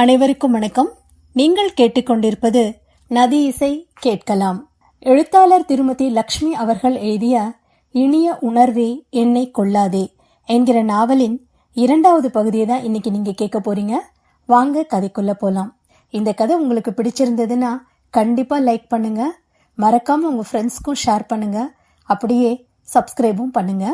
அனைவருக்கும் வணக்கம். நீங்கள் கேட்டுக்கொண்டிருப்பது நதி இசை கேட்கலாம். எழுத்தாளர் திருமதி லக்ஷ்மி அவர்கள் எழுதிய இனிய உணர்வே என்னை கொள்ளாதே என்கிற நாவலின் இரண்டாவது பகுதியை தான் இன்னைக்கு நீங்க கேட்க போறீங்க. வாங்க கதைக்குள்ள போலாம். இந்த கதை உங்களுக்கு பிடிச்சிருந்ததுன்னா கண்டிப்பா லைக் பண்ணுங்க. மறக்காம உங்க ஃப்ரெண்ட்ஸ்க்கும் ஷேர் பண்ணுங்க. அப்படியே சப்ஸ்கிரைபும் பண்ணுங்க.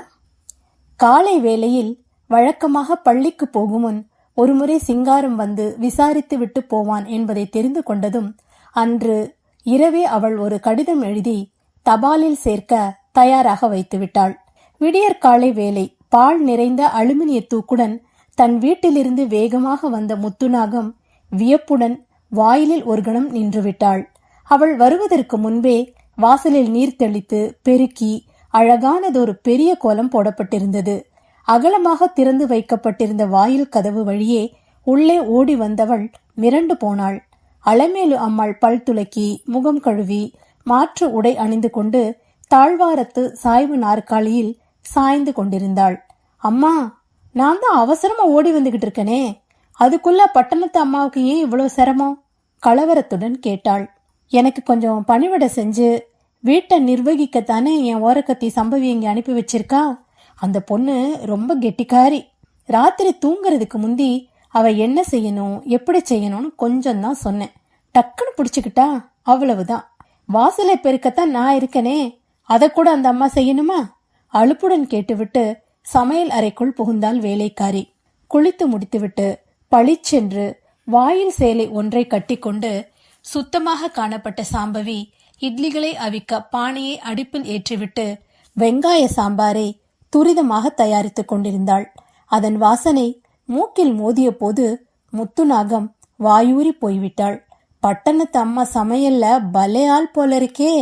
காலை வேளையில் வழக்கமாக பள்ளிக்கு போகும் முன் ஒருமுறை சிங்காரம் வந்து விசாரித்து விட்டு போவான் என்பதை தெரிந்து கொண்டதும் அன்று இரவே அவள் ஒரு கடிதம் எழுதி தபாலில் சேர்க்க தயாராக வைத்துவிட்டாள் விடியற்காலை விடியற் காலை வேலை பால் நிறைந்த அலுமினிய தூக்குடன் தன் வீட்டிலிருந்து வேகமாக வந்த முத்துநாகம் வியப்புடன் வாயிலில் ஒரு கணம் நின்றுவிட்டாள் அவள் வருவதற்கு முன்பே வாசலில் நீர் தெளித்து பெருக்கி அழகானதொரு பெரிய கோலம் போடப்பட்டிருந்தது. அகலமாக திறந்து வைக்கப்பட்டிருந்த வாயில் கதவு வழியே உள்ளே ஓடி வந்தவள் மிரண்டு போனாள். அலமேலு அம்மாள் பல் துலக்கி முகம் கழுவி மாற்று உடை அணிந்து கொண்டு தாழ்வாரத்து சாய்வு நாற்காலியில் சாய்ந்து கொண்டிருந்தாள். அம்மா நான் தான் அவசரமா ஓடி வந்துகிட்டு இருக்கனே. அதுக்குள்ள பட்டணத்து அம்மாவுக்கு ஏன் இவ்வளவு சிரமம்? கலவரத்துடன் கேட்டாள். எனக்கு கொஞ்சம் பணிவிடை செஞ்சு வீட்டை நிர்வகிக்கத்தானே என் ஓரக்கத்தி சம்பவி இங்கே அனுப்பி வச்சிருக்கா? அந்த பொண்ணு ரொம்ப கெட்டிக்காரி. ராத்திரி தூங்குறதுக்கு முந்தி அவ என்ன செய்யணும் எப்படி செய்யணும்னு கொஞ்சம் தான் சொன்னேன். டக்குன்னு பிடிச்சிக்கிட்டா அவ்வளவுதான். வாசலை பெருக்கத்தான் நான் இருக்கனே அதை கூட அந்த அம்மா செய்யணுமா? அலுப்புடன் கேட்டுவிட்டு சமையல் அறைக்குள் புகுந்தாள் வேலைக்காரி. குளித்து முடித்துவிட்டு பளிச்சென்று வாயில் சேலை ஒன்றை கட்டிக்கொண்டு சுத்தமாக காணப்பட்ட சாம்பவி இட்லிகளை அவிக்க பானையை அடுப்பில் ஏற்றிவிட்டு வெங்காய சாம்பாரை துரிதமாக தயாரித்துக் கொண்டிருந்தாள். அதன் வாசனை மூக்கில் மோதிய போது முத்துநாகம் வாயூறி போய்விட்டாள். பட்டணத்து அம்மா சமையல்ல பலே ஆள் போல இருக்கே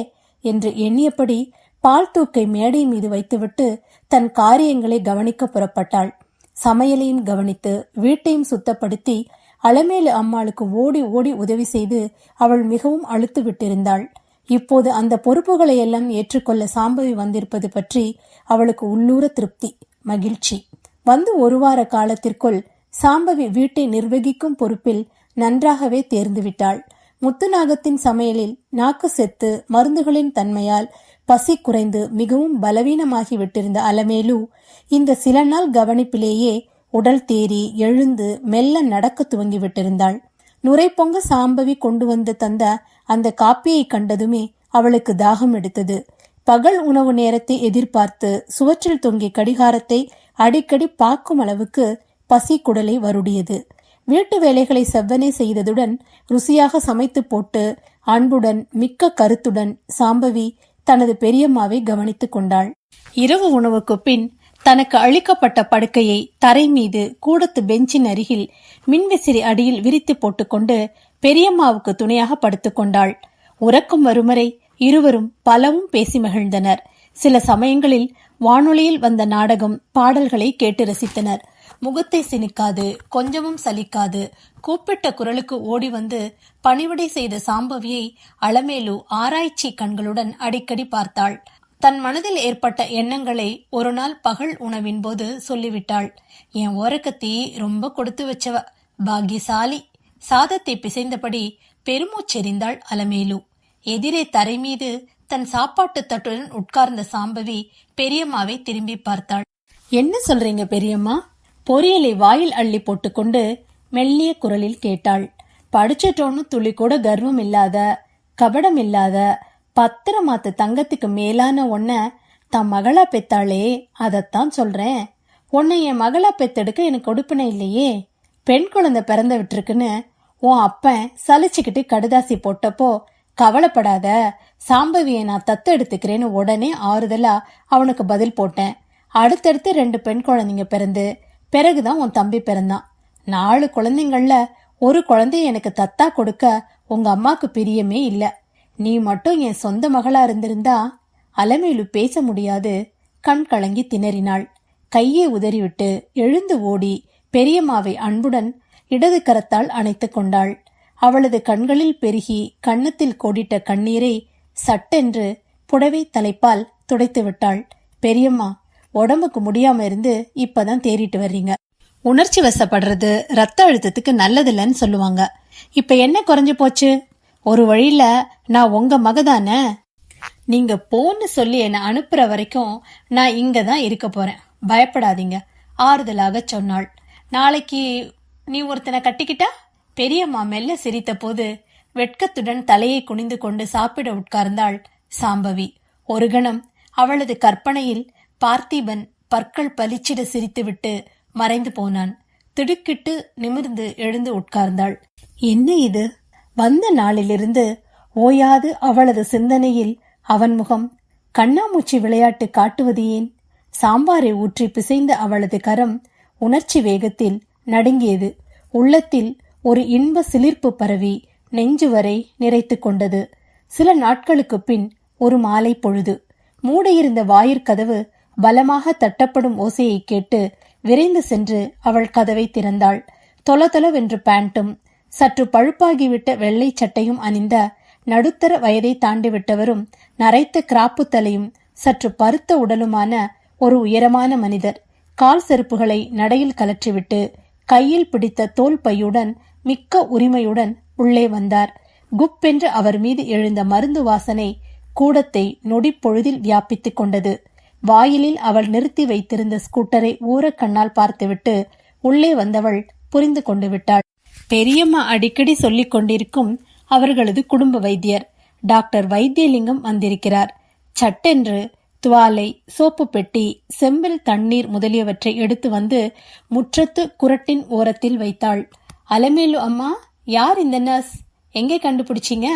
என்று எண்ணியபடி பால் தூக்கை மேடை மீது வைத்துவிட்டு தன் காரியங்களை கவனிக்க புறப்பட்டாள். சமையலையும் கவனித்து வீட்டையும் சுத்தப்படுத்தி அலமேலு அம்மாளுக்கு ஓடி ஓடி உதவி செய்து அவள் மிகவும் அழுத்து விட்டிருந்தாள் இப்போது அந்த பொறுப்புகளை எல்லாம் ஏற்றுக்கொள்ள சாம்பவி வந்திருப்பது பற்றி அவளுக்கு உள்ளூர திருப்தி மகிழ்ச்சி. வந்து ஒரு வார காலத்திற்குள் சாம்பவி வீட்டை நிர்வகிக்கும் பொறுப்பில் நன்றாகவே தேர்ந்துவிட்டாள். முத்துநாகத்தின் சமையலில் நாக்கு செத்து மருந்துகளின் தன்மையால் பசி குறைந்து மிகவும் பலவீனமாகி விட்டிருந்த அலமேலு இந்த சில நாள் கவனிப்பிலேயே உடல் தேறி எழுந்து மெல்ல நடக்க துவங்கி விட்டிருந்தாள். நுரை பொங்க சாம்பவி கொண்டு வந்து தந்த அந்த காப்பியை கண்டதுமே அவளுக்கு தாகம் எடுத்தது. பகல் உணவு நேரத்தை எதிர்பார்த்து சுவற்றில் தொங்கிய கடிகாரத்தை அடிக்கடி பார்க்கும் அளவுக்கு பசி குடலை வருடியது. வீட்டு வேலைகளை செவ்வனே செய்ததுடன் ருசியாக சமைத்து போட்டு அன்புடன் மிக்க கருத்துடன் சாம்பவி தனது பெரியம்மாவை கவனித்துக் கொண்டாள். இரவு உணவுக்கு பின் தனக்கு அளிக்கப்பட்ட படுக்கையை தரை மீது கூடத்து பெஞ்சின் அருகில் மின்விசிறி அடியில் விரித்து போட்டுக்கொண்டு பெரியம்மாவுக்கு துணையாக படுத்துக்கொண்டாள் உறக்கும் வரும் வரை இருவரும் பலவும் பேசி மகிழ்ந்தனர். சில சமயங்களில் வானொலியில் வந்த நாடகம் பாடல்களை கேட்டு ரசித்தனர். முகத்தை சினிக்காது கொஞ்சமும் சலிக்காது கூப்பிட்ட குரலுக்கு ஓடி வந்து பணிவிடை செய்த சாம்பவியை அளமேலு ஆராய்ச்சி கண்களுடன் அடிக்கடி பார்த்தாள். தன் மனதில் ஏற்பட்ட எண்ணங்களை ஒரு நாள் பகல் உணவின் போது சொல்லிவிட்டாள். என் ஓரக்கத்தி ரொம்ப கொடுத்து வச்சவ பாக்கியசாலி. சாதத்தை பிசைந்தபடி பெருமூச்செறிந்தாள் அலமேலு. எதிரே தரை மீது தன் சாப்பாட்டு தட்டுடன் உட்கார்ந்த சாம்பவி பெரியம்மாவை திரும்பி பார்த்தாள். என்ன சொல்றீங்க பெரியம்மா? பொரியலை வாயில் அள்ளி போட்டுக்கொண்டு மெல்லிய குரலில் கேட்டாள். படிச்சிட்டோன்னு துளி கூட கர்வம் இல்லாத கபடம் இல்லாத பத்திரமாத்த தங்கத்துக்கு மேலான ஒன்ன தன் மகளா பெத்தாளே அதத்தான் சொல்றேன். உன்னை என் மகளா பெத்தெடுக்க எனக்கு கொடுப்பினை இல்லையே. பெண் குழந்தை பிறந்த விட்டுருக்குன்னு உன் அப்பன் சலிச்சுக்கிட்டு கடுதாசி போட்டப்போ கவலைப்படாத சாம்பவியை நான் தத்து எடுத்துக்கிறேன்னு உடனே ஆறுதலா அவனுக்கு பதில் போட்டேன். அடுத்தடுத்து ரெண்டு பெண் குழந்தைங்க பிறந்து பிறகுதான் உன் தம்பி பிறந்தான். நாலு குழந்தைங்கள்ல ஒரு குழந்தைய எனக்கு தத்தா கொடுக்க உங்க அம்மாக்கு பிரியமே இல்லை. நீ மட்டும் என் சொந்த மகளா இருந்திருந்தா அலமேலு பேச முடியாது. கண் கலங்கி திணறினாள். கையை உதறிவிட்டு எழுந்து ஓடி பெரியம்மாவை அன்புடன் இடது கரத்தால் அணைத்து கொண்டாள். அவளது கண்களில் பெருகி கன்னத்தில் கோடிட்ட கண்ணீரை சட்டென்று புடவை தலைப்பால் துடைத்து விட்டாள் பெரியம்மா உடம்புக்கு முடியாம இருந்து இப்பதான் தேறிட்டு வர்றீங்க. உணர்ச்சி வசப்படுறது ரத்த அழுத்தத்துக்கு நல்லதில்லைன்னு சொல்லுவாங்க. இப்ப என்ன குறைஞ்சு போச்சு? ஒரு வழியில நான் உங்க மகதானே? நீங்க போன்னு சொல்லி என்னை அனுப்புற வரைக்கும் நான் இங்க தான் இருக்க போறேன். பயப்படாதீங்க ஆறுதலாக சொன்னாள். நாளைக்கு நீ ஒருத்தனை கட்டிக்கிட்டா? பெரியம்மா மெல்ல சிரித்த போது வெட்கத்துடன் தலையை குனிந்து கொண்டு சாப்பிட உட்கார்ந்தாள் சாம்பவி. ஒரு கணம் அவளது கற்பனையில் பார்த்திபன் பற்கள் பலிச்சிட சிரித்துவிட்டு மறைந்து போனான். திடுக்கிட்டு நிமிர்ந்து எழுந்து உட்கார்ந்தாள். என்ன இது? வந்த நாளிலிருந்து ஓயாது அவளது சிந்தனையில் அவன் முகம் கண்ணாமூச்சி விளையாட்டு காட்டுவது ஏன்? சாம்பாரை ஊற்றி பிசைந்த அவளது கரம் உணர்ச்சி வேகத்தில் நடுங்கியது. உள்ளத்தில் ஒரு இன்ப சிலிர்ப்பு பரவி நெஞ்சு வரை நிறைத்து கொண்டது. சில நாட்களுக்கு பின் ஒரு மாலை பொழுது. மூடியிருந்த வாயிற்கதவு பலமாக தட்டப்படும் ஓசையை கேட்டு விரைந்து சென்று அவள் கதவை திறந்தாள். தொலதொலவென்று பேண்ட்டும் சற்று பழுப்பாகிவிட்ட வெள்ளை சட்டையும் அணிந்த நடுத்தர வயதை தாண்டிவிட்டவரும் நரைத்த கிராப்பு தலையும் சற்று பருத்த உடலுமான ஒரு உயரமான மனிதர். கால் செருப்புகளை நடையில் கலற்றிவிட்டு கையில் பிடித்த தோல் பையுடன் மிக்க உரிமையுடன் உள்ளே வந்தார். குப்பென்று அவர் மீது எழுந்த மருந்து வாசனை கூடத்தை நொடிப்பொழுதில் வியாபித்துக் கொண்டது. வாயிலில் அவள் நிறுத்தி வைத்திருந்த ஸ்கூட்டரை ஊரக்கண்ணால் பார்த்துவிட்டு உள்ளே வந்தவள் புரிந்து கொண்டு விட்டாள். பெரியம்மா அடிக்கடி சொல்லிக் கொண்டிருக்கும் அவர்களது குடும்ப வைத்தியர். டாக்டர் வைத்தியலிங்கம் வந்திருக்கிறார். சட்டென்று துவாலை சோப்பு பெட்டி செம்பில் தண்ணீர் முதலியவற்றை எடுத்து வந்து முற்றத்து குரட்டின் ஓரத்தில் வைத்தாள். அலமேலு அம்மா யார் இந்த நர்ஸ்? எங்கே கண்டுபிடிச்சீங்க?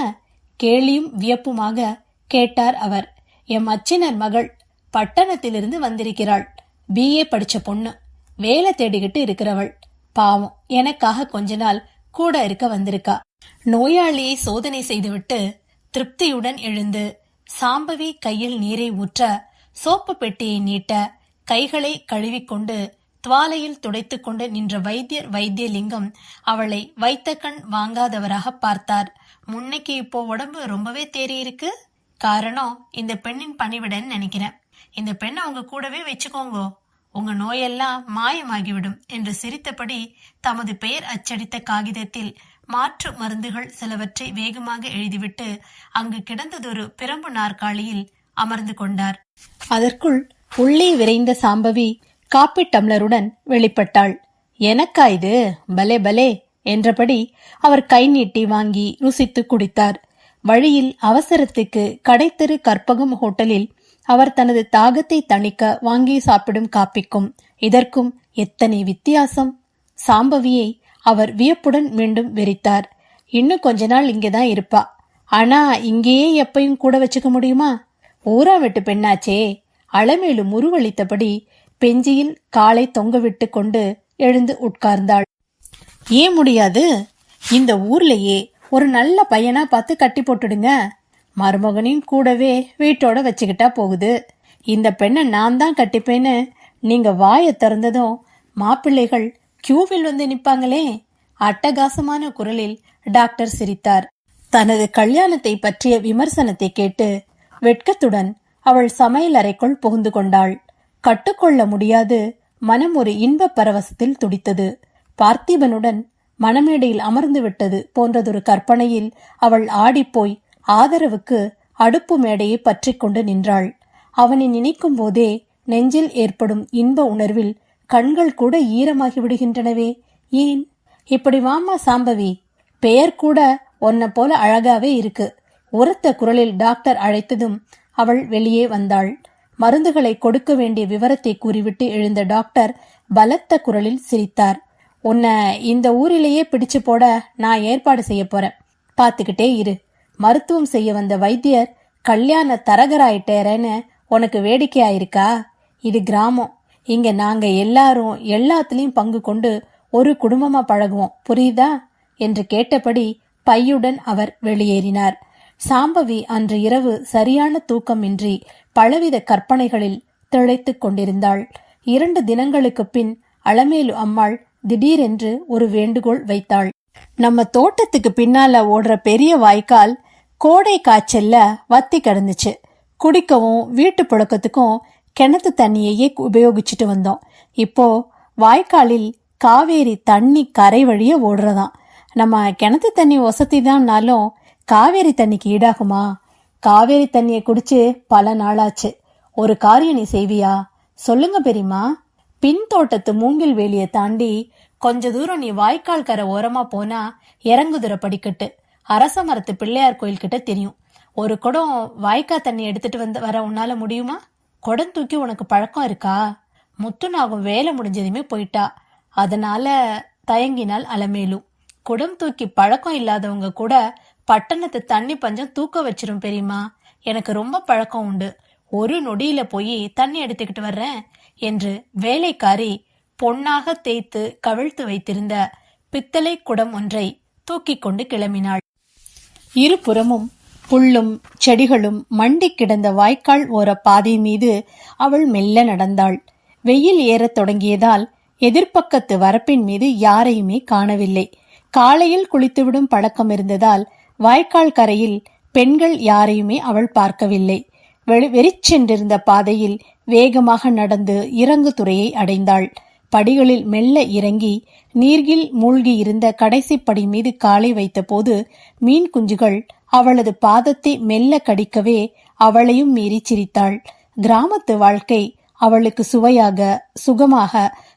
கேலியும் வியப்புமாக கேட்டார் அவர். எம் அச்சினர் மகள் பட்டணத்திலிருந்து வந்திருக்கிறாள். பிஏ படிச்ச பொண்ணு. வேலை தேடிக்கிட்டு இருக்கிறவள். பாவம் எனக்காக கொஞ்ச நாள் கூட இருக்க வந்திருக்கா. நோயாளியை சோதனை செய்துவிட்டு திருப்தியுடன் எழுந்து சாம்பவி கையில் நீரை ஊற்ற சோப்பு பெட்டியை நீட்ட கைகளை கழுவிக்கொண்டு துவாலையில் துடைத்துக் கொண்டு நின்ற வைத்தியர் வைத்தியலிங்கம் அவளை வைத்த கண் வாங்காதவராக பார்த்தார். முன்னைக்கு இப்போ உடம்பு ரொம்பவே தேறி இருக்கு காரணம் இந்த பெண்ணின் பணிவிடன்னு நினைக்கிறேன். இந்த பெண்ணை அவங்க கூடவே வச்சுக்கோங்க. உங்க நோயெல்லாம் மாயமாகிவிடும் என்று சிரித்தபடி தமது பெயர் அச்சடித்த காகிதத்தில் மாற்று மருந்துகள் சிலவற்றை வேகமாக எழுதிவிட்டு அங்கு கிடந்ததொரு பிரம்பு நாற்காலியில் அமர்ந்து கொண்டார். அதற்குள் உள்ளே விரைந்த சாம்பவி காப்பி டம்ளருடன் வெளிப்பட்டாள். எனக்கா இது? பலே பலே என்றபடி அவர் கை நீட்டி வாங்கி ருசித்து குடித்தார். வழியில் அவசரத்துக்கு கடைத்தெரு கற்பகம் ஹோட்டலில் அவர் தனது தாகத்தை தணிக்க வாங்கி சாப்பிடும் காப்பிக்கும். இதற்கும் எத்தனை வித்தியாசம்! சாம்பவியை அவர் வியப்புடன் மீண்டும் வெறித்தார். இன்னும் கொஞ்ச நாள் இங்கேதான் இருப்பா. ஆனா இங்கேயே எப்பையும் கூட வச்சுக்க முடியுமா? ஊரா வெட்டு பெண்ணாச்சே. அளமேலு முருவளித்தபடி பெஞ்சியில் காலை தொங்கவிட்டு கொண்டு எழுந்து உட்கார்ந்தாள். ஏன் முடியாது? இந்த ஊர்லயே ஒரு நல்ல பையனா பார்த்து கட்டி போட்டுடுங்க. மருமகனையும் கூடவே வீட்டோட வச்சுக்கிட்டா போகுது. இந்த பெண்ணை நான் தான் கட்டிப்பேன்னு நீங்க வாயை திறந்ததும் மாப்பிள்ளைகள் கியூவில் வந்து நிப்பாங்களே? அட்டகாசமான குரலில் டாக்டர் சிரித்தார். தனது கல்யாணத்தை பற்றிய விமர்சனத்தை கேட்டு வெட்கத்துடன் அவள் சமையல் அறைக்குள் புகுந்து கொண்டாள். கட்டுக்கொள்ள முடியாது. மனம் ஒரு இன்ப பரவசத்தில் துடித்தது. பார்த்திபனுடன் மணமேடையில் அமர்ந்து விட்டது போன்றதொரு கற்பனையில் அவள் ஆடிப்போய் ஆதரவுக்கு அடுப்பு மேடையை பற்றி கொண்டு நின்றாள். அவனை நினைக்கும் போதே நெஞ்சில் ஏற்படும் இன்ப உணர்வில் கண்கள் கூட ஈரமாகி விடுகின்றனவே. ஏன்? இப்படி வாமா சாம்பவி? பெயர் கூட உன்னை போல அழகாவே இருக்கு. உரத்த குரலில் டாக்டர் அழைத்ததும் அவள் வெளியே வந்தாள். மருந்துகளை கொடுக்க வேண்டிய விவரத்தை கூறிவிட்டு எழுந்த டாக்டர் பலத்த குரலில் சிரித்தார். உன்னை இந்த ஊரிலேயே பிடிச்சு போட நான் ஏற்பாடு செய்ய போறேன். பார்த்துக்கிட்டே இரு. மருத்துவம் செய்ய வந்த வைத்தியர் கல்யாண தரகராயிட்டேரன்னு உனக்கு வேடிக்கையாயிருக்கா? இது கிராமம். இங்க நாங்க எல்லாரும் எல்லாத்துலயும் பங்கு கொண்டு ஒரு குடும்பமா பழகுவோம். புரியுதா? என்று கேட்டபடி பையுடன் அவர் வெளியேறினார். சாம்பவி அன்று இரவு சரியான தூக்கமின்றி பலவித கற்பனைகளில் திளைத்துக் கொண்டிருந்தாள். இரண்டு தினங்களுக்கு பின் அலமேலு அம்மாள் திடீரென்று ஒரு வேண்டுகோள் வைத்தாள். நம்ம தோட்டத்துக்கு பின்னால ஓடுற பெரிய வாய்க்கால் கோடை காய்ச்சல்ல வத்தி கிடந்துச்சு. குடிக்கவும் வீட்டு புழக்கத்துக்கும் கிணத்து தண்ணியையே உபயோகிச்சுட்டு வந்தோம். இப்போ வாய்க்காலில் காவேரி தண்ணி கரை வழிய ஓடுறதாம். நம்ம கிணத்து தண்ணி வசதி தான்னாலும் காவேரி தண்ணிக்கு ஈடாகுமா? காவேரி தண்ணியை குடிச்சு பல நாளாச்சு. ஒரு காரியம் நீ செய்வியா? சொல்லுங்க பெரியம்மா. பின் தோட்டத்து மூங்கில் வேலியை தாண்டி கொஞ்ச தூரம் நீ வாய்க்கால் கரை ஓரமா போனா இறங்குதுற படிக்கட்டு. அரச மரத்து பிள்ளையார் கோயில் கிட்ட தெரியும். ஒரு குடம் வாய்க்கா தண்ணி எடுத்துட்டு வந்து வர உன்னால முடியுமா? குடம் தூக்கி உனக்கு பழக்கம் இருக்கா? முத்துநாகும் வேலை முடிஞ்சதுமே போயிட்டா. அதனால தயங்கினால் அலமேலும் குடம் தூக்கி பழக்கம் இல்லாதவங்க கூட பட்டணத்து தண்ணி பஞ்சம் தூக்க வச்சிரும் பெரியம்மா. எனக்கு ரொம்ப பழக்கம் உண்டு. ஒரு நொடியில போய் தண்ணி எடுத்துக்கிட்டு வர்றேன் என்று வேலைக்காரி பொன்னாக தேய்த்து கவிழ்த்து வைத்திருந்த பித்தளை குடம் ஒன்றை தூக்கிக் கொண்டு கிளம்பினாள். இருபுறமும் புல்லும் செடிகளும் மண்டி கிடந்த வாய்க்கால் ஓர பாதை மீது அவள் மெல்ல நடந்தாள். வெயில் ஏறத் தொடங்கியதால் எதிர்ப்பக்கத்து வரப்பின் மீது யாரையுமே காணவில்லை. காலையில் குளித்துவிடும் பழக்கம் இருந்ததால் வாய்க்கால் கரையில் பெண்கள் யாரையுமே அவள் பார்க்கவில்லை. வெறிச்சென்றிருந்த பாதையில் வேகமாக நடந்து இறங்கு துறையை அடைந்தாள். படிகளில் மெல்ல இறங்கி நீர்கில் மூழ்கி இருந்த கடைசி படி மீது காலை வைத்தபோது மீன் குஞ்சுகள் அவளது பாதத்தை மெல்ல கடிக்கவே அவளையும் மீறி சிரித்தாள். கிராமத்து வாழ்க்கை அவளுக்கு சுவையாக சுகமாக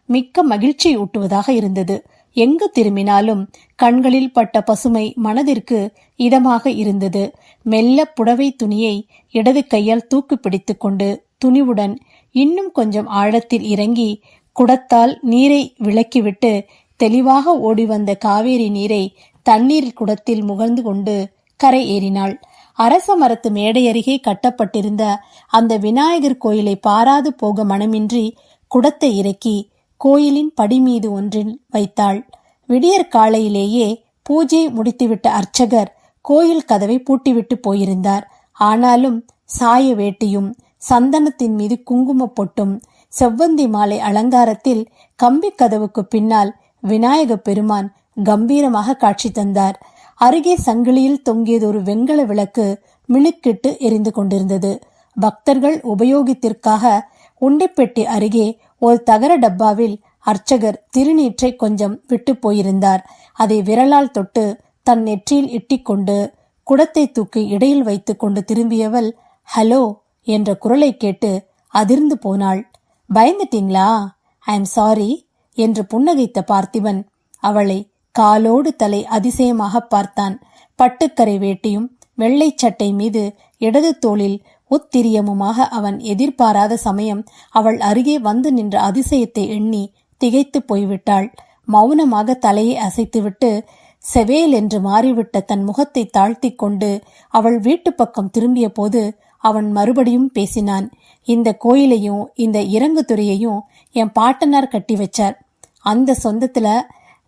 மிக்க மகிழ்ச்சி ஊட்டுவதாக இருந்தது. எங்கு திரும்பினாலும் கண்களில் பட்ட பசுமை மனதிற்கு இதமாக இருந்தது. மெல்ல புடவை துணியை இடது கையால் தூக்கு பிடித்து கொண்டு துணிவுடன் இன்னும் கொஞ்சம் ஆழத்தில் இறங்கி குடத்தால் நீரை விலக்கிவிட்டு தெளிவாக ஓடி வந்த காவேரி நீரை தண்ணீர் குடத்தில் முகர்ந்து கொண்டு கரை ஏறினாள். அரச மரத்து மேடை அருகே கட்டப்பட்டிருந்த அந்த விநாயகர் கோயிலை பாராது போக மனமின்றி குடத்தை இறக்கி கோயிலின் படிமீது ஒன்றில் வைத்தாள். விடியற் காலையிலேயே பூஜை முடித்துவிட்ட அர்ச்சகர் கோயில் கதவை பூட்டிவிட்டு போயிருந்தார். ஆனாலும் சாய வேட்டியும் சந்தனத்தின் மீது குங்கும பொட்டும் செவ்வந்தி மாலை அலங்காரத்தில் கம்பி கதவுக்கு பின்னால் விநாயக பெருமான் கம்பீரமாக காட்சி தந்தார். அருகே சங்கிலியில் தொங்கியதொரு வெண்கல விளக்கு மினுக்கிட்டு எரிந்து கொண்டிருந்தது. பக்தர்கள் உபயோகத்திற்காக உண்டிப்பெட்டி அருகே ஒரு தகர டப்பாவில் அர்ச்சகர் திருநீற்றை கொஞ்சம் விட்டு போயிருந்தார். அதை விரலால் தொட்டு தன் நெற்றியில் இட்டிக்கொண்டு குடத்தை தூக்கி இடையில் வைத்து கொண்டு திரும்பியவள் ஹலோ என்ற குரலை கேட்டு அதிர்ந்து போனாள். பயந்துட்டீங்களா? ஐ எம் சாரி என்று புன்னகைத்த பார்த்திபன் அவளை காலோடு தலை அதிசயமாக பார்த்தான். பட்டுக்கரை வேட்டியும் வெள்ளை சட்டை மீது இடது தோளில் உத்திரியமுமாக அவன் எதிர்பாராத சமயம் அவள் அருகே வந்து நின்ற அதிசயத்தை எண்ணி திகைத்து போய்விட்டாள். மௌனமாக தலையை அசைத்துவிட்டு செவேல் என்று மாறிவிட்ட தன் முகத்தை தாழ்த்தி கொண்டு அவள் வீட்டு பக்கம் திரும்பிய போது அவன் மறுபடியும் பேசினான் இந்த கோயிலையும் இந்த இறங்கு துறையையும் என் பாட்டனார் கட்டி வச்சார். அந்த சொந்தத்துல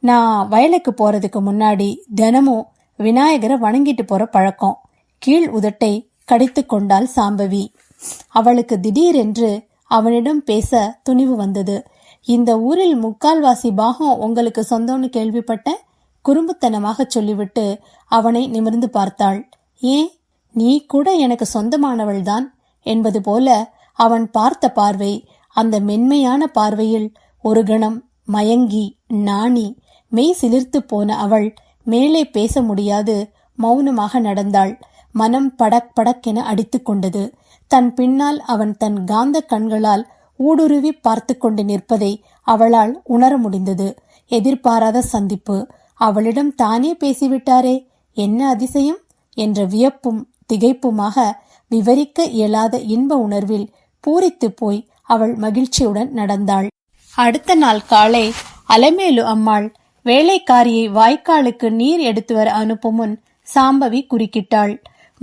நான் வயலுக்கு போறதுக்கு முன்னாடி தினமும் விநாயகரை வணங்கிட்டு போற பழக்கம். கீழ் உதட்டை கடித்து கொண்டாள் சாம்பவி. அவளுக்கு திடீரென்று அவனிடம் பேச துணிவு வந்தது. இந்த ஊரில் முக்கால்வாசி பாகம் உங்களுக்கு சொந்தம்னு கேள்விப்பட்ட குறும்புத்தனமாக சொல்லிவிட்டு அவனை நிமிர்ந்து பார்த்தாள். ஏன்? நீ கூட எனக்கு சொந்தமானவள்தான் என்பது போல அவன் பார்த்த பார்வை அந்த மென்மையான பார்வையில் ஒரு கணம் மயங்கி நாணி மெய் சிலிர்த்து போன அவள் மேலே பேச முடியாது மௌனமாக நடந்தாள். மனம் படக் படக்கென அடித்துக் கொண்டது. தன் பின்னால் அவன் தன் காந்த கண்களால் ஊடுருவி பார்த்து கொண்டு நிற்பதை அவளால் உணர முடிந்தது. எதிர்பாராத சந்திப்பு. அவளிடம் தானே பேசிவிட்டாரே? என்ன அதிசயம்? என்ற வியப்பும் திகைப்புமாக விவரிக்க இயலாத இன்ப உணர்வில் பூரித்து போய் அவள் மகிழ்ச்சியுடன் நடந்தாள். அடுத்த நாள் காலை அலமேலு அம்மாள் வேலைக்காரியை வாய்க்காலுக்கு நீர் எடுத்து வர அனுப்பும் முன் சாம்பவி குறுக்கிட்டாள்.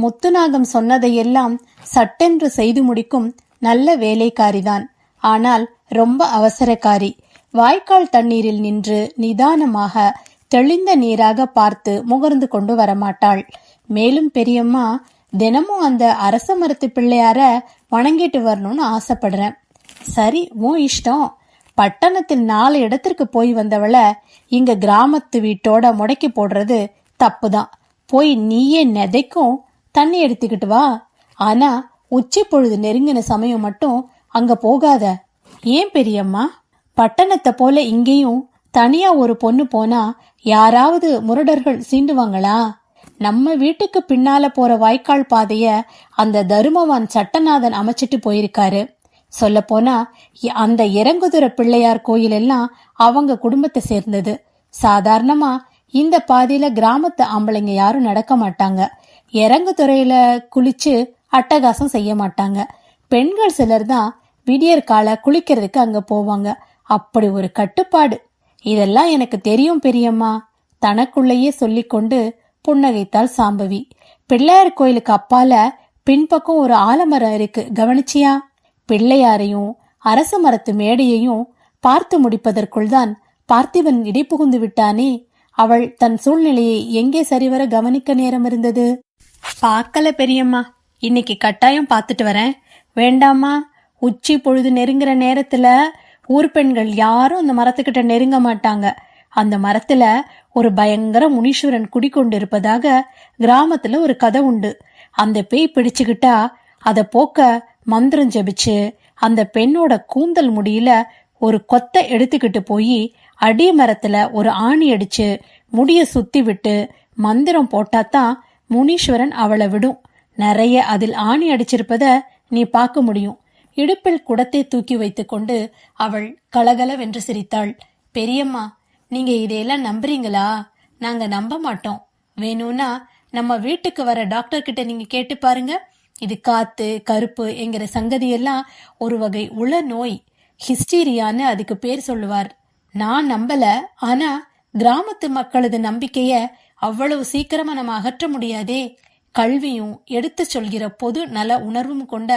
முத்துநாகம் சொன்னதையெல்லாம் சட்டென்று செய்து முடிக்கும் நல்ல வேலைக்காரிதான். ஆனால் ரொம்ப அவசரக்காரி. வாய்க்கால் தண்ணீரில் நின்று நிதானமாக தெளிந்த நீராக பார்த்து முகர்ந்து கொண்டு வரமாட்டாள். மேலும் பெரியம்மா தினமும் அந்த அரச மரத்து பிள்ளையார வணங்கிட்டு வரணும்னு ஆசைப்படுறேன். சரி உன் இஷ்டம். பட்டணத்தில் நாலு இடத்திற்கு போய் வந்தவளை இங்க கிராமத்து வீட்டோட முடக்கி போடுறது தப்புதான். போய் நீயே நெதைக்கும் தண்ணி எடுத்துக்கிட்டு வா. ஆனா உச்சி பொழுது நெருங்கின சமயம் மட்டும் அங்க போகாத. ஏன் பெரியம்மா? பட்டணத்தை போல இங்கேயும் தனியா ஒரு பொண்ணு போனா யாராவது முரடர்கள் சீண்டுவாங்களா? நம்ம வீட்டுக்கு பின்னால போற வாய்க்கால் பாதைய அந்த தருமவான் சட்டநாதன் அமைச்சிட்டு போயிருக்காரு. சொல்ல போனா அந்த இறங்குதுர பிள்ளையார் கோயில் எல்லாம் அவங்க குடும்பத்தை சேர்ந்தது. சாதாரணமா இந்த பாதையில கிராமத்து ஆம்பளைங்க யாரும் நடக்க மாட்டாங்க. இறங்குதுறையில குளிச்சு அட்டகாசம் செய்ய மாட்டாங்க. பெண்கள் சிலர் தான் விடியற் கால குளிக்கிறதுக்கு அங்க போவாங்க. அப்படி ஒரு கட்டுப்பாடு. இதெல்லாம் எனக்கு தெரியும் பெரியம்மா. தனக்குள்ளேயே சொல்லிக்கொண்டு புன்னகைத்தாள் சாம்பவி. பிள்ளையார் கோயிலுக்கு அப்பால பின்பக்கம் ஒரு ஆலமரம் இருக்கு. கவனிச்சியா? பிள்ளையாரையும் அரச மரத்து மேடையையும் பார்த்து முடிப்பதற்குள் தான் பார்த்திபன் இடைப்புகுந்து விட்டானே. அவள் தன் சூழ்நிலையை எங்கே சரிவர கவனிக்க நேரம் இருந்தது? பார்க்கல பெரியம்மா. இன்னைக்கு கட்டாயம் பார்த்துட்டு வரேன். வேண்டாமா உச்சி பொழுது நெருங்குற நேரத்துல ஊர் பெண்கள் யாரும் அந்த மரத்துக்கிட்ட நெருங்க மாட்டாங்க. அந்த மரத்துல ஒரு பயங்கர முனீஸ்வரன் குடிக்கொண்டிருப்பதாக கிராமத்துல ஒரு கதை உண்டு. அந்த பேய் பிடிச்சுக்கிட்டா அதை போக்க மந்திரம் ஜெபிச்சு அந்த பெண்ணோட கூந்தல் முடியில ஒரு கொத்தை எடுத்துக்கிட்டு போய் அடி மரத்துல ஒரு ஆணி அடிச்சு முடிய சுத்தி விட்டு மந்திரம் போட்டாதான் முனீஸ்வரன் அவளை விடும். நிறைய அதில் ஆணி அடிச்சிருப்பத நீ பார்க்க முடியும். இடுப்பில் குடத்தை தூக்கி வைத்துக்கொண்டு அவள் கலகலவென்று சிரித்தாள். பெரியம்மா நீங்க இதையெல்லாம் நம்புறீங்களா? நாங்க நம்ப மாட்டோம். வேணும்னா நம்ம வீட்டுக்கு வர டாக்டர் கிட்ட நீங்க கேட்டு பாருங்க. இது காத்து கருப்பு என்கிற சங்கதியெல்லாம் ஒரு வகை உள நோய். ஹிஸ்டீரியான்னு அதுக்கு பேர் சொல்லுவார். நான் நம்பல ஆனா கிராமத்து மக்களது நம்பிக்கைய அவ்வளவு சீக்கிரமா நம்ம அகற்ற முடியாதே. கல்வியும் எடுத்து சொல்கிற பொது நல உணர்வும் கொண்ட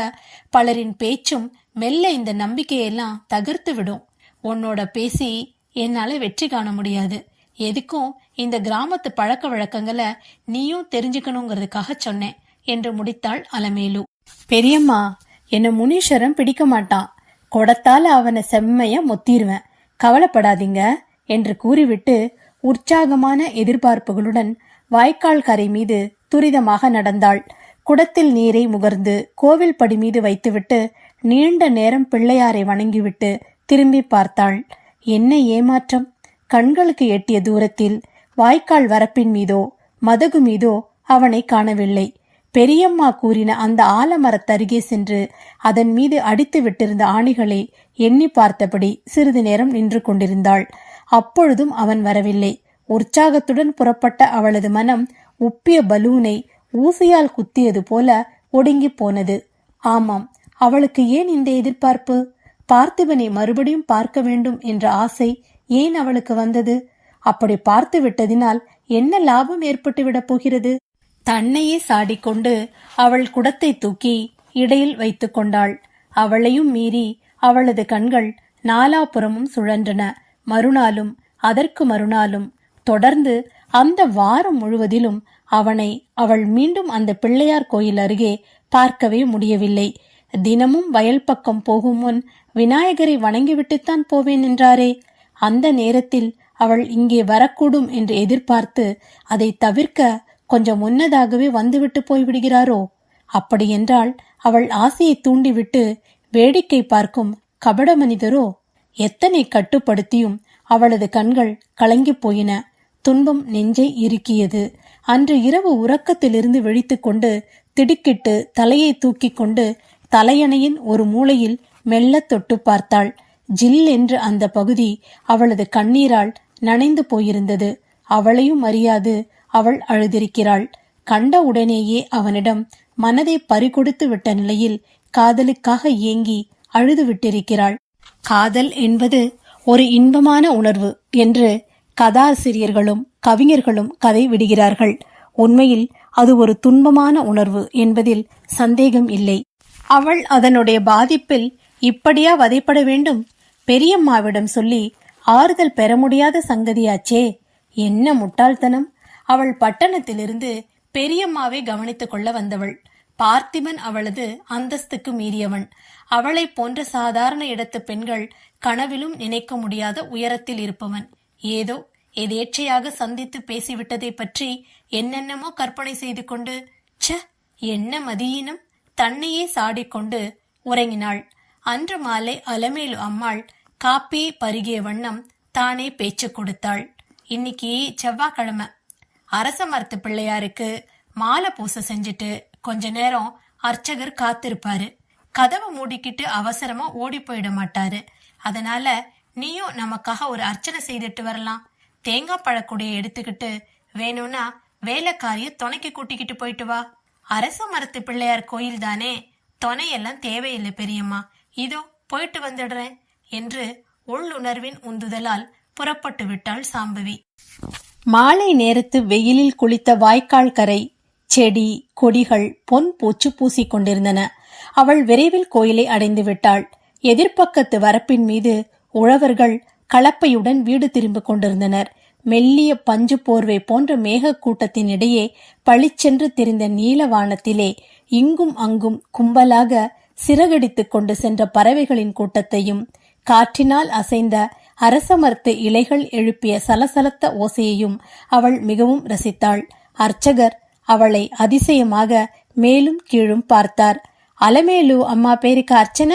பலரின் பேச்சும் மெல்ல இந்த நம்பிக்கையெல்லாம் தகர்த்து விடும். உன்னோட பேசி என்னால வெற்றி காண முடியாது. எதுக்கும் இந்த கிராமத்து பழக்க வழக்கங்களை நீயும் தெரிஞ்சுக்கணுங்கிறதுக்காக சொன்னேன் என்று முடித்தாள் அலமேலு. பெரியம்மா என்ன முனீஸ்வரன் பிடிக்க மாட்டான். கொடத்தால அவனை செம்மைய மொத்திருவேன். கவலைப்படாதீங்க என்று கூறிவிட்டு உற்சாகமான எதிர்பார்ப்புகளுடன் வாய்க்கால் கரை மீது துரிதமாக நடந்தாள். குடத்தில் நீரை முகர்ந்து கோவில் படி மீது வைத்துவிட்டு நீண்ட நேரம் பிள்ளையாரை வணங்கிவிட்டு திரும்பி பார்த்தாள். என்ன ஏமாற்றம்? கண்களுக்கு எட்டிய தூரத்தில் வாய்க்கால் வரப்பின் மீதோ மதகு மீதோ அவனை காணவில்லை. பெரியம்மா கூறின அந்த ஆலமரத்தருகே சென்று அதன் மீது அடித்து விட்டிருந்த ஆணிகளை எண்ணி பார்த்தபடி சிறிது நேரம் நின்று கொண்டிருந்தாள். அப்பொழுதும் அவன் வரவில்லை. உற்சாகத்துடன் புறப்பட்ட அவளது மனம் உப்பிய பலூனை ஊசியால் குத்தியது போல ஒடுங்கி போனது. ஆமாம் அவளுக்கு ஏன் இந்த எதிர்பார்ப்பு? பார்த்திபனை மறுபடியும் பார்க்க வேண்டும் என்ற ஆசை ஏன் அவளுக்கு வந்தது? அப்படி பார்த்து விட்டதினால் என்ன லாபம் ஏற்பட்டு விடப் போகிறது? தன்னையே சாடிக்கொண்டு அவள் குடத்தை தூக்கி இடையில் வைத்துக் கொண்டாள். அவளையும் மீறி அவளது கண்கள் நாலாபுறமும் சுழன்றன. மறுநாளும் அதற்கு மறுநாளும் தொடர்ந்து அந்த வாரம் முழுவதிலும் அவனை அவள் மீண்டும் அந்த பிள்ளையார் கோயில் அருகே பார்க்கவே முடியவில்லை. தினமும் வயல் பக்கம் போகும் முன் விநாயகரை வணங்கிவிட்டுத்தான் போவேன் என்றாரே. அந்த நேரத்தில் அவள் இங்கே வரக்கூடும் என்று எதிர்பார்த்து அதை தவிர்க்க கொஞ்சம் முன்னதாகவே வந்துவிட்டு போய்விடுகிறாரோ? அப்படியென்றால் அவள் ஆசையை தூண்டிவிட்டு வேடிக்கை பார்க்கும் கபட மனிதரோ எத்தனை கட்டுப்படுத்தியும் அவளது கண்கள் கலங்கிப் போயின. துன்பம் நெஞ்சை இறுக்கியது. அன்று இரவு உறக்கத்திலிருந்து விழித்துக்கொண்டு திடுக்கிட்டு தலையை தூக்கிக் கொண்டு தலையணையின் ஒரு மூலையில் மெல்ல தொட்டு பார்த்தாள். ஜில் என்று அந்த பகுதி அவளது கண்ணீரால் நனைந்து போயிருந்தது. அவளையும் அறியாது அவள் அழுதிருக்கிறாள். கண்ட உடனேயே அவனிடம் மனதை பறிகொடுத்து விட்ட நிலையில் காதலுக்காக ஏங்கி அழுது விட்டிருக்கிறாள். காதல் என்பது ஒரு இன்பமான உணர்வு என்று கதாசிரியர்களும் கவிஞர்களும் கதை விடுகிறார்கள். உண்மையில் அது ஒரு துன்பமான உணர்வு என்பதில் சந்தேகம் இல்லை. அவள் அதனுடைய பாதிப்பில் இப்படியா வதைப்பட வேண்டும்? பெரியம்மாவிடம் சொல்லி ஆறுதல் பெற முடியாத சங்கதியாச்சே. என்ன முட்டாள்தனம். அவள் பட்டணத்திலிருந்து பெரியம்மாவை கவனித்துக் கொள்ள வந்தவள். பார்த்திபன் அவளது அந்தஸ்துக்கு மீறியவன். அவளை போன்ற சாதாரண இடத்து பெண்கள் கனவிலும் நினைக்க முடியாத உயரத்தில் இருப்பவன். ஏதோ எதேச்சையாக சந்தித்து பேசிவிட்டதை பற்றி என்னென்னமோ கற்பனை செய்து கொண்டு ச என்ன மதியினம்? தன்னையே சாடிக்கொண்டு உறங்கினாள். அன்று மாலை அலமேலு அம்மாள் காப்பியை பருகிய வண்ணம் தானே பேச்சு கொடுத்தாள். இன்னைக்கு செவ்வாய்க்கிழமை. அரச மரத்து பிள்ளையாருக்கு மாலை பூசை செஞ்சுட்டு கொஞ்ச நேரம் அர்ச்சகர் காத்திருப்பாரு. கதவை மூடிக்கிட்டு அவசரமா ஓடி போயிட மாட்டாரு. அதனால நீயும் நமக்காக ஒரு அர்ச்சனை செய்துட்டு வரலாம். தேங்காய் பழக்கூடைய எடுத்துக்கிட்டு வேணும்னா வேலைக்காரிய துணைக்கு கூட்டிக்கிட்டு போயிட்டு வா. அரச மரத்து பிள்ளையார் கோயில் தானே. துணையெல்லாம் தேவையில்லை பெரியம்மா. இதோ போயிட்டு வந்துடுறேன் என்று உள்ளுணர்வின் உந்துதலால் புறப்பட்டு விட்டாள் சாம்பவி. மாலை நேரத்து வெயிலில் குளித்த வாய்க்கால் கரை செடி கொடிகள் பொன் பூச்சு பூசிக் கொண்டிருந்தன. அவள் விரைவில் கோயிலை அடைந்து விட்டாள். எதிர்ப்பக்கத்து வரப்பின் மீது உழவர்கள் கலப்பையுடன் வீடு திரும்பிக் கொண்டிருந்தனர். மெல்லிய பஞ்சு போர்வை போன்ற மேகக் கூட்டத்தின் இடையே பளிச்சென்று தெரிந்த நீல வானத்திலே இங்கும் அங்கும் கும்பலாக சிறகடித்துக் கொண்டு சென்ற பறவைகளின் கூட்டத்தையும் காற்றினால் அசைந்த அரசமர்த்து இலைகள் எழுப்பிய சலசலத்த ஓசையையும் அவள் மிகவும் ரசித்தாள். அர்ச்சகர் அவளை அதிசயமாக மேலும் கீழும் பார்த்தார். அலமேலு அம்மா பேருக்கு அர்ச்சன?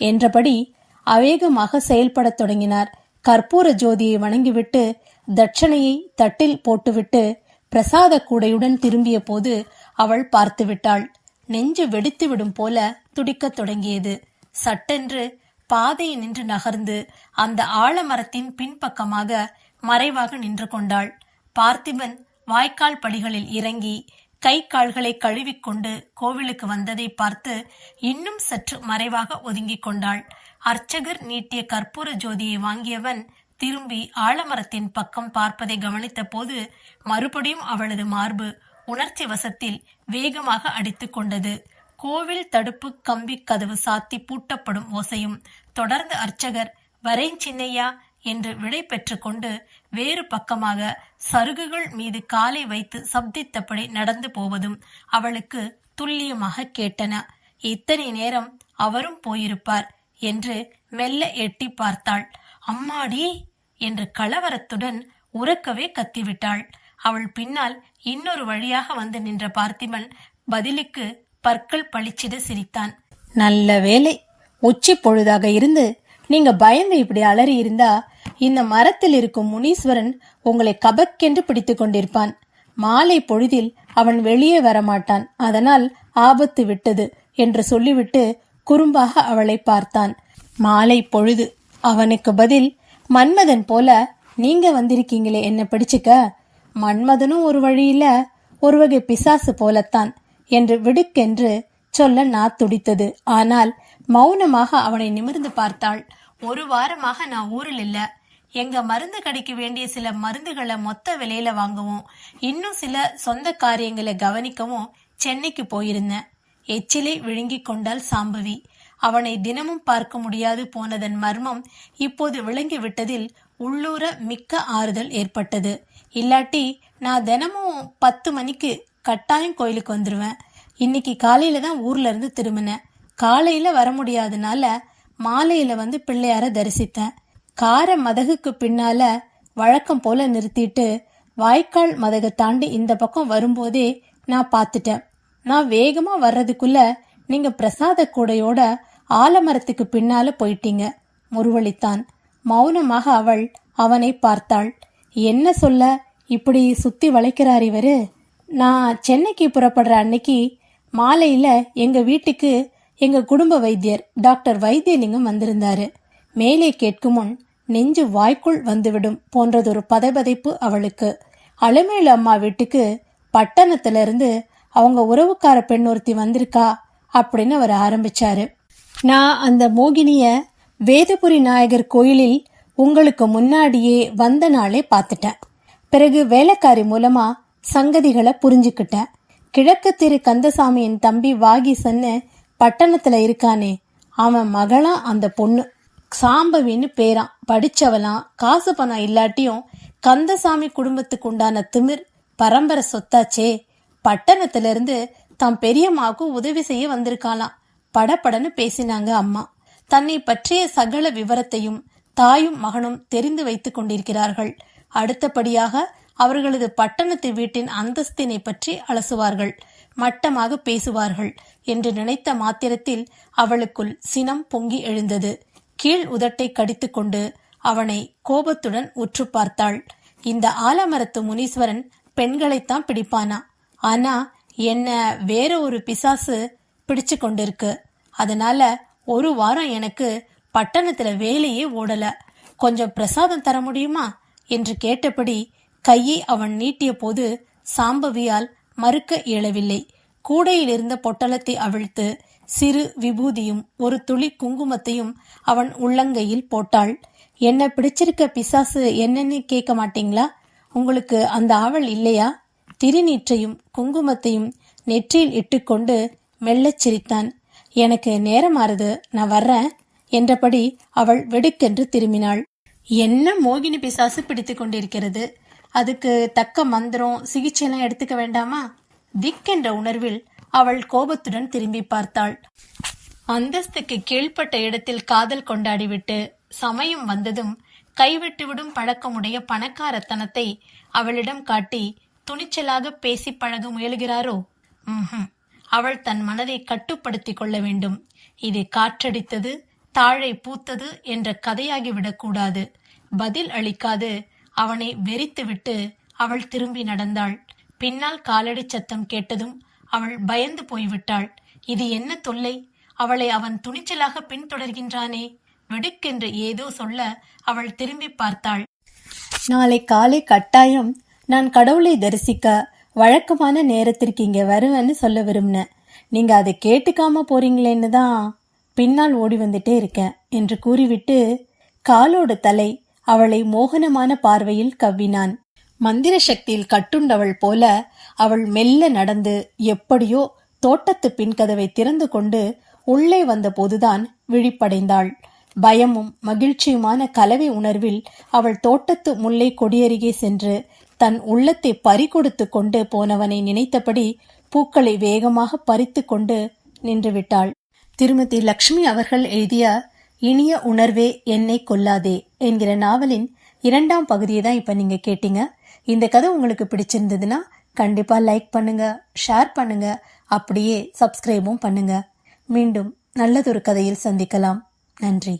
என்றபடி அவேகமாக செயல்படத் தொடங்கினார். கற்பூர ஜோதியை வணங்கிவிட்டு தட்சணையை தட்டில் போட்டுவிட்டு பிரசாத கூடையுடன் திரும்பிய போது அவள் பார்த்து விட்டாள் நெஞ்சு வெடித்துவிடும் போல துடிக்கத் தொடங்கியது. சட்டென்று பாதை நின்று நகர்ந்து அந்த ஆலமரத்தின் பின்பக்கமாக மறைவாக நின்று கொண்டாள். பார்த்திபன் வாய்க்கால் படிகளில் இறங்கி கை கால்களை கழுவிக்கொண்டு கோவிலுக்கு வந்ததை பார்த்து இன்னும் சற்று மறைவாக ஒதுங்கிக் கொண்டாள். அர்ச்சகர் நீட்டிய கற்பூர ஜோதியை வாங்கியவன் திரும்பி ஆலமரத்தின் பக்கம் பார்ப்பதை கவனித்த போது மறுபடியும் அவளது மார்பு உணர்ச்சி வசத்தில் வேகமாக அடித்துக் கொண்டது. கோவில் தடுப்பு கம்பி கதவு சாத்தி பூட்டப்படும் ஓசையும் தொடர்ந்து அர்ச்சகர் வரேன் சின்னையா என்று விடை பெற்றுக்கொண்டு வேறு பக்கமாக சருகுகள் மீது காலை வைத்து சப்தித்தபடி நடந்து போவதும் அவளுக்கு துல்லியமாக கேட்டன. இத்தனை நேரம் அவரும் போயிருப்பார் என்று மெல்ல எட்டி பார்த்தாள். அம்மாடி! என்று கலவரத்துடன் உறக்கவே கத்திவிட்டாள். அவள் பின்னால் இன்னொரு வழியாக வந்து நின்ற பார்த்திபன் பதிலுக்கு பற்கள் பளிச்சிட சிரித்தான். நல்ல வேலை உச்சி பொழுதாக இருந்து நீங்க பயந்து இப்படி அலறி இருந்தா இந்த மரத்தில் இருக்கும் முனீஸ்வரன் உங்களை கபக்கென்று பிடித்துக் கொண்டிருப்பான். மாலை பொழுதில் அவன் வெளியே வரமாட்டான். அதனால் ஆபத்து விட்டது என்று சொல்லிவிட்டு குறும்பாக அவளை பார்த்தான். மாலை பொழுது அவனுக்கு பதில் மன்மதன் போல நீங்க வந்திருக்கீங்களே என்ன பிடிச்சுக்க? மன்மதனும் ஒரு வழியில ஒரு வகை பிசாசு போலத்தான் என்று விடுக்கென்று சொல்ல நா துடித்தது. ஆனால் மௌனமாக அவனை நிமிர்ந்து பார்த்தாள். ஒரு வாரமாக நான் ஊரில் இல்லை. எங்க மருந்து கடைக்கு வேண்டிய சில மருந்துகளை மொத்த விலையில வாங்கவும் இன்னும் சில சொந்த காரியங்களை கவனிக்கவும் சென்னைக்கு போயிருந்தேன். எச்சிலை விழுங்கிக் கொண்டாள் சாம்பவி. அவனை தினமும் பார்க்க முடியாது போனதன் மர்மம் இப்போது விளங்கி விட்டதில் உள்ளூர மிக்க ஆறுதல் ஏற்பட்டது. இல்லாட்டி நான் தினமும் பத்து மணிக்கு கட்டாயம் கோயிலுக்கு வந்துடுவேன் இன்னைக்கு காலையில தான் ஊர்ல இருந்து திரும்பினேன். காலையில வர முடியாதனால மாலையில வந்து பிள்ளையார தரிசித்தேன். கார மதகுக்கு பின்னால வழக்கம் போல நிறுத்திட்டு வாய்க்கால் மதகை தாண்டி இந்த பக்கம் வரும்போதே நான் பார்த்துட்டேன். நான் வேகமா வர்றதுக்குள்ள நீங்க பிரசாத கூடையோட ஆலமரத்துக்கு பின்னால போயிட்டீங்க முருவளித்தான் மௌனமாக அவள் அவனை பார்த்தாள். என்ன சொல்ல இப்படி சுத்தி வளைக்கிறார் இவரு? நான் சென்னைக்கு புறப்படுற அன்னைக்கு மாலையில எங்க வீட்டுக்கு எங்க குடும்ப வைத்தியர் டாக்டர் வைத்தியலிங்கம் வந்திருந்தாரு. மேலே கேட்கும் முன் நெஞ்சு வாய்க்குள் வந்துவிடும் போன்றதொரு பதைபதைப்பு அவளுக்கு. அலமேலு அம்மா வீட்டுக்கு பட்டணத்திலிருந்து அவங்க உறவுக்கார பெண் ஒருத்தி வந்திருக்கா அப்படின்னு அவர் ஆரம்பிச்சாரு. நான் அந்த மோகினிய வேதபுரி நாயகர் கோயிலில் உங்களுக்கு முன்னாடியே வந்த நாளே பார்த்துட்டேன். பிறகு வேலைக்காரி மூலமா சங்கதிகளை புரிஞ்சுக்கிட்டேன். கிழக்கு திரு கந்தசாமியின் தம்பி வாகிசன்னு பட்டணத்துல இருக்கானே அவன் மகளா அந்த பொண்ணு. சாம்பவின்னு பேரான். படிச்சவளாம் காசு பணம் இல்லாட்டியும் கந்தசாமி குடும்பத்துக்கு உண்டான திமிர் பரம்பரை சொத்தாச்சே. பட்டணத்துல இருந்து தம் பெரியம்மாவுக்கு உதவி செய்ய வந்திருக்காளாம். படபடன்னு பேசினாங்க அம்மா. தன்னை பற்றிய சகல விவரத்தையும் தாயும் மகனும் தெரிந்து வைத்துக் கொண்டிருக்கிறார்கள். அடுத்தபடியாக அவர்களது பட்டணத்து வீட்டின் அந்தஸ்தினை பற்றி அலசுவார்கள். மட்டமாக பேசுவார்கள் என்று நினைத்த மாத்திரத்தில் அவளுக்குள் சினம் பொங்கி எழுந்தது. கீழ் உதட்டை கடித்துக்கொண்டு அவனை கோபத்துடன் உற்று பார்த்தாள். இந்த ஆலமரத்து முனீஸ்வரன் பெண்களைத்தான் பிடிப்பானா? ஆனா என்ன வேற ஒரு பிசாசு பிடிச்சு கொண்டிருக்கு. அதனால ஒரு வாரம் எனக்கு பட்டணத்துல வேலையே ஓடல. கொஞ்சம் பிரசாதம் தர முடியுமா? என்று கேட்டபடி கையை அவன் நீட்டிய போது சாம்பவியால் மறுக்க இயலவில்லை. கூடையில் இருந்த பொட்டலத்தை அவிழ்த்து சிறு விபூதியும் ஒரு துளி குங்குமத்தையும் அவன் உள்ளங்கையில் போட்டாள். என்ன பிடிச்சிருக்க பிசாசு என்னன்னு கேட்க மாட்டீங்களா? உங்களுக்கு அந்த ஆவல் இல்லையா? திருநீற்றையும் குங்குமத்தையும் நெற்றியில் இட்டுக்கொண்டு மெல்லச் சிரித்தான். எனக்கு நேரமாறுது நான் வர்றேன். என்றபடி அவள் வெடுக்கென்று திரும்பினாள். என்ன மோகினி பிசாசு பிடித்து கொண்டிருக்கிறது? அதுக்கு தக்க மந்திரம் சிகிச்சையெல்லாம் எடுத்துக்க வேண்டாமா? திக்கென்ற உணர்வில் அவள் கோபத்துடன் திரும்பி பார்த்தாள். அந்தஸ்துக்கு கீழ்ப்பட்ட இடத்தில் காதல் கொண்டாடிவிட்டு சமயம் வந்ததும் கைவிட்டுவிடும் பழக்கமுடைய பணக்காரத்தனத்தை அவளிடம் காட்டி துணிச்சலாக பேசி பழக முயலுகிறாரோ? ம்ஹும். அவள் தன் மனதை கட்டுப்படுத்திக் கொள்ள வேண்டும். இது காற்றடித்தது தாழை பூத்தது என்ற கதையாகிவிடக்கூடாது பதில் அளிக்காது அவனை வெறித்துவிட்டு அவள் திரும்பி நடந்தாள். பின்னால் காலடி சத்தம் கேட்டதும் அவள் பயந்து போய்விட்டாள். இது என்ன தொல்லை? அவளை அவன் துணிச்சலாக பின்தொடர்கின்றானே? வெடுக்கென்று ஏதோ சொல்ல அவள் திரும்பி பார்த்தாள். நாளை காலை கட்டாயம் நான் கடவுளை தரிசிக்க வழக்கமான நேரத்திற்கு இங்கே வருவேன்னு சொல்ல விரும்பினேன். நீங்க அதை கேட்டுக்காம போறீங்களேன்னு தான் பின்னால் ஓடி வந்துட்டே இருக்கேன் என்று கூறிவிட்டு காலோட தலை அவளை மோகனமான பார்வையில் கவ்வினான். மந்திர சக்தியில் கட்டுண்டவள் போல அவள் மெல்ல நடந்து எப்படியோ தோட்டத்து பின்கதவை திறந்து கொண்டு உள்ளே வந்தபோதுதான் விழிப்படைந்தாள். பயமும் மகிழ்ச்சியுமான கலவை உணர்வில் அவள் தோட்டத்து முல்லை கொடியருகே சென்று தன் உள்ளத்தை பறிகொடுத்து கொண்டு போனவனை நினைத்தபடி பூக்களை வேகமாக பறித்து கொண்டு நின்றுவிட்டாள் திருமதி லக்ஷ்மி அவர்கள் எழுதிய இனிய உணர்வே என்னை கொல்லாதே என்கிற நாவலின் இரண்டாம் பகுதியை தான் இப்ப நீங்க கேட்டீங்க. இந்த கதை உங்களுக்கு பிடிச்சிருந்ததுன்னா கண்டிப்பாக லைக் பண்ணுங்க ஷேர் பண்ணுங்க அப்படியே சப்ஸ்கிரைபும் பண்ணுங்க. மீண்டும் நல்லதொரு கதையில் சந்திக்கலாம். நன்றி.